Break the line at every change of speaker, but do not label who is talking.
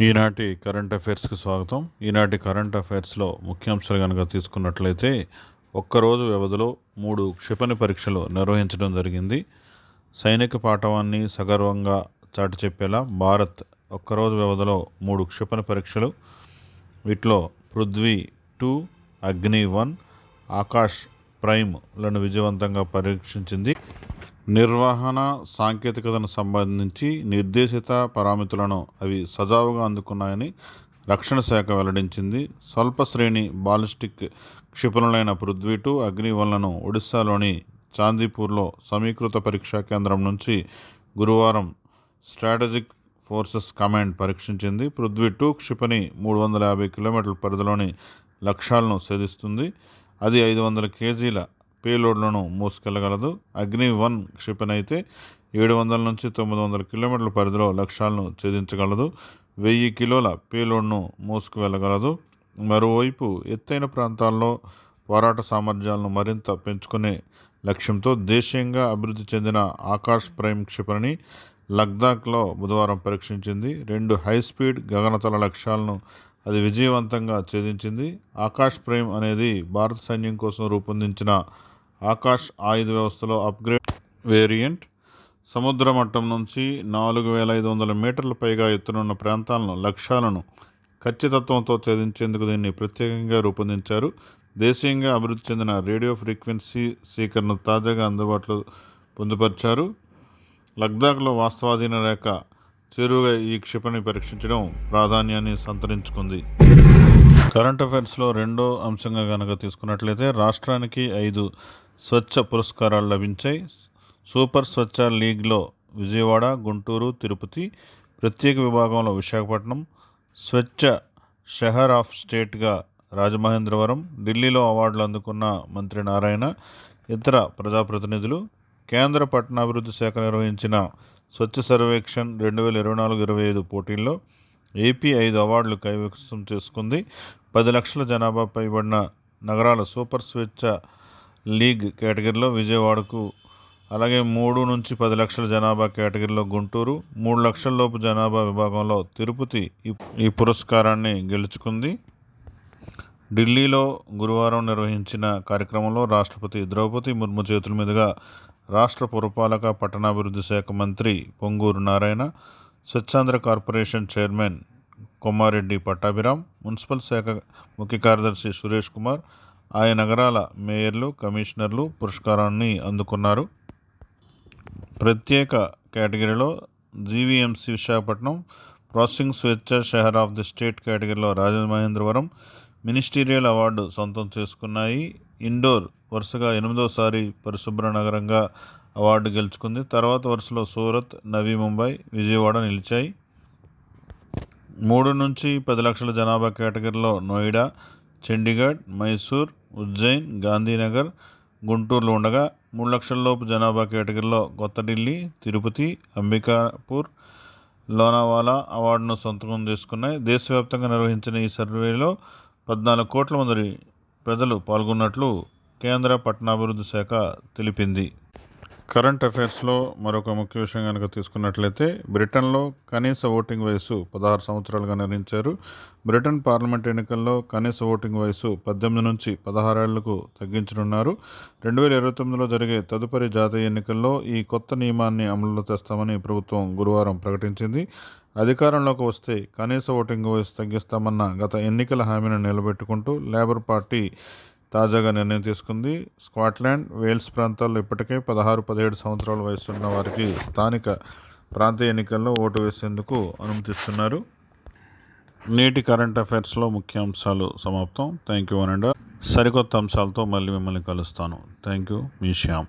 ఈనాటి కరెంట్ అఫైర్స్కి స్వాగతం. ఈనాటి కరెంట్ అఫైర్స్లో ముఖ్యాంశాలు కనుక తీసుకున్నట్లయితే ఒక్కరోజు వ్యవధిలో మూడు క్షిపణి పరీక్షలు నిర్వహించడం జరిగింది. సైనిక పాఠవాన్ని సగర్వంగా చాటి చెప్పేలా భారత్ ఒక్కరోజు వ్యవధిలో మూడు క్షిపణి పరీక్షలు. వీటిలో పృథ్వీ టూ అగ్ని వన్ ఆకాష్ ప్రైమ్లను విజయవంతంగా పరీక్షించింది. నిర్వహణ సాంకేతికతను సంబంధించి నిర్దేశిత పారామితులను అవి సజావుగా అందుకున్నాయని రక్షణ శాఖ వెల్లడించింది. స్వల్ప శ్రేణి బాలిస్టిక్ క్షిపణులైన పృథ్వీ టూ అగ్ని వన్లను ఒడిశాలోని చాందీపూర్లో సమీకృత పరీక్షా కేంద్రం నుంచి గురువారం స్ట్రాటజిక్ ఫోర్సెస్ కమాండ్ పరీక్షించింది. పృథ్వీ టూ క్షిపణి మూడు వందల యాభై కిలోమీటర్ల పరిధిలోని లక్ష్యాలను ఛేదిస్తుంది అది ఐదు వందల కేజీల పేలోడ్లను మోసుకెళ్ళగలదు. అగ్ని వన్ క్షిపణైతే ఏడు వందల నుంచి తొమ్మిది వందల కిలోమీటర్ల పరిధిలో లక్ష్యాలను ఛేదించగలదు. వెయ్యి కిలోల పేలోడ్ను మోసుకు వెళ్ళగలదు మరోవైపు ఎత్తైన ప్రాంతాల్లో పోరాట సామర్థ్యాలను మరింత పెంచుకునే లక్ష్యంతో దేశీయంగా అభివృద్ధి చెందిన ఆకాష్ ప్రైమ్ క్షిపణిని లద్దాఖ్లో బుధవారం పరీక్షించింది. రెండు హై స్పీడ్ గగనతల లక్ష్యాలను అది విజయవంతంగా ఛేదించింది. ఆకాష్ ప్రేమ్ అనేది భారత సైన్యం కోసం రూపొందించిన ఆకాష్ ఆయుధ వ్యవస్థలో అప్గ్రేడ్ వేరియంట్ సముద్ర మట్టం నుంచి నాలుగు వేల ఐదు వందల మీటర్ల పైగా ఎత్తునున్న ప్రాంతాలను లక్ష్యాలను ఖచ్చితత్వంతో ఛేదించేందుకు దీన్ని ప్రత్యేకంగా రూపొందించారు. దేశీయంగా అభివృద్ధి చెందిన రేడియో ఫ్రీక్వెన్సీ స్వీకరణ తాజాగా అందుబాటులో పొందుపరిచారు. లద్దాఖ్లో వాస్తవాధీన రేఖ చేరువుగా ఈ క్షిపణి పరీక్షించడం ప్రాధాన్యాన్ని సంతరించుకుంది. కరెంట్ అఫైర్స్లో రెండో అంశంగా కనుక తీసుకున్నట్లయితే రాష్ట్రానికి ఐదు స్వచ్ఛ పురస్కారాలు లభించాయి. సూపర్ స్వచ్ఛ లీగ్లో విజయవాడ గుంటూరు తిరుపతి ప్రత్యేక విభాగంలో విశాఖపట్నం స్వచ్ఛ షహర్ ఆఫ్ స్టేట్గా రాజమహేంద్రవరం ఢిల్లీలో అవార్డులు అందుకున్న మంత్రి నారాయణ ఇతర ప్రజాప్రతినిధులు కేంద్ర పట్టణాభివృద్ధి శాఖ నిర్వహించిన స్వచ్ఛ సర్వేక్షణ్ రెండు వేల ఇరవై నాలుగు ఇరవై ఐదు పోటీల్లో ఏపీ ఐదు అవార్డులు కైవసం చేసుకుంది. పది లక్షల జనాభా పైబడిన నగరాల సూపర్ స్వేచ్ఛ లీగ్ కేటగిరీలో విజయవాడకు అలాగే మూడు నుంచి పది లక్షల జనాభా కేటగిరీలో గుంటూరు మూడు లక్షల లోపు జనాభా విభాగంలో తిరుపతి ఈ- పురస్కారాన్ని గెలుచుకుంది. ఢిల్లీలో గురువారం నిర్వహించిన కార్యక్రమంలో రాష్ట్రపతి ద్రౌపది ముర్ము చేతుల మీదుగా రాష్ట్ర పురపాలక పట్టణాభివృద్ధి శాఖ మంత్రి Ponguru Narayana Swachhandhra corporation chairman Kommareddy Pattabhiram municipal శాఖ ముఖ్య కార్యదర్శి సురేష్ కుమార్ ఆయా నగరాల మేయర్లు కమిషనర్లు పురస్కారాన్ని అందుకున్నారు. ప్రత్యేక కేటగిరీలో జీవీఎంసీ విశాఖపట్నం ప్రాసెసింగ్ స్వేచ్ఛ షహర్ ఆఫ్ ది స్టేట్ కేటగిరీలో రాజమహేంద్రవరం మినిస్టీరియల్ అవార్డు సొంతం చేసుకున్నాయి. ఇండోర్ వరుసగా ఎనిమిదోసారి పరిశుభ్ర నగరంగా అవార్డు గెలుచుకుంది. తర్వాత వరుసలో సూరత్ నవీ ముంబై విజయవాడ నిలిచాయి. మూడు నుంచి పది లక్షల జనాభా కేటగిరీలో నోయిడా చండీగఢ్ మైసూర్ ఉజ్జయిన్ గాంధీనగర్ గుంటూరులో ఉండగా మూడు లక్షల లోపు జనాభా కేటగిరీలో కొత్త ఢిల్లీ తిరుపతి అంబికాపూర్ లోనావాలా అవార్డును సొంతకం చేసుకున్నాయి. దేశవ్యాప్తంగా నిర్వహించిన ఈ సర్వేలో పద్నాలుగు కోట్ల మంది ప్రజలు పాల్గొన్నట్లు కేంద్ర పట్టణాభివృద్ధి శాఖ తెలిపింది. కరెంట్ అఫైర్స్లో మరొక ముఖ్య విషయం కనుక తీసుకున్నట్లయితే బ్రిటన్లో కనీస ఓటింగ్ వయసు పదహారు సంవత్సరాలుగా నిర్ణయించారు. బ్రిటన్ పార్లమెంట్ ఎన్నికల్లో కనీస ఓటింగ్ వయసు పద్దెనిమిది నుంచి పదహారేళ్ళకు తగ్గించనున్నారు. రెండు వేల ఇరవై తొమ్మిదిలో జరిగే తదుపరి జాతీయ ఎన్నికల్లో ఈ కొత్త నియమాన్ని అమలులో తెస్తామని ప్రభుత్వం గురువారం ప్రకటించింది. అధికారంలోకి వస్తే కనీస ఓటింగ్ వయసు తగ్గిస్తామన్న గత ఎన్నికల హామీని నిలబెట్టుకుంటూ లేబర్ పార్టీ తాజాగా నిర్ణయం తీసుకుంది. స్కాట్లాండ్ వేల్స్ ప్రాంతాల్లో ఇప్పటికే పదహారు పదిహేడు సంవత్సరాల వయసు ఉన్న వారికి స్థానిక ప్రాంతీయ ఎన్నికల్లో ఓటు వేసేందుకు అనుమతిస్తున్నారు. నేటి కరెంట్ అఫైర్స్లో ముఖ్యాంశాలు సమాప్తం. థ్యాంక్ యూ అనండి సరికొత్త అంశాలతో మళ్ళీ మిమ్మల్ని కలుస్తాను. Thank you. మీ శ్యామ్.